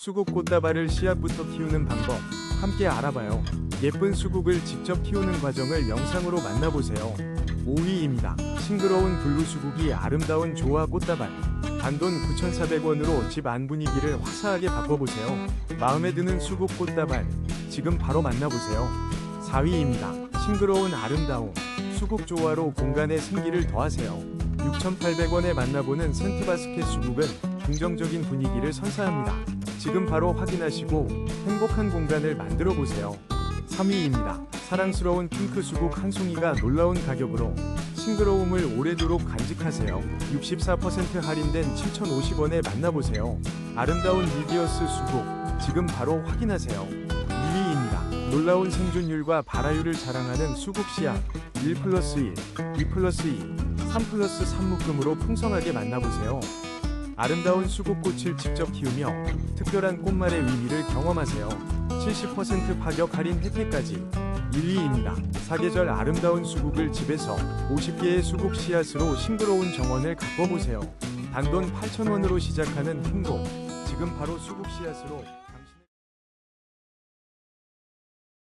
수국 꽃다발을 씨앗부터 키우는 방법 함께 알아봐요. 예쁜 수국을 직접 키우는 과정을 영상으로 만나보세요. 5위입니다. 싱그러운 블루 수국이 아름다운 조화 꽃다발. 단돈 9,400원으로 집 안 분위기를 화사하게 바꿔보세요. 마음에 드는 수국 꽃다발. 지금 바로 만나보세요. 4위입니다. 싱그러운 아름다움. 수국 조화로 공간에 생기를 더하세요. 6,800원에 만나보는 센트바스켓 수국은 긍정적인 분위기를 선사합니다. 지금 바로 확인하시고 행복한 공간을 만들어 보세요. 3위입니다. 사랑스러운 핑크 수국 한 송이가 놀라운 가격으로 싱그러움을 오래도록 간직하세요. 64% 할인된 7,050원에 만나보세요. 아름다운 미디어스 수국 지금 바로 확인하세요. 2위입니다. 놀라운 생존율과 발화율을 자랑하는 수국 씨앗 1 플러스 1, 2 플러스 2, 3 플러스 3 묶음으로 풍성하게 만나보세요. 아름다운 수국꽃을 직접 키우며 특별한 꽃말의 의미를 경험하세요. 70% 파격 할인 혜택까지 1위입니다. 사계절 아름다운 수국을 집에서 50개의 수국 씨앗으로 싱그러운 정원을 가꿔보세요. 단돈 8,000원으로 시작하는 행복. 지금 바로 수국 씨앗으로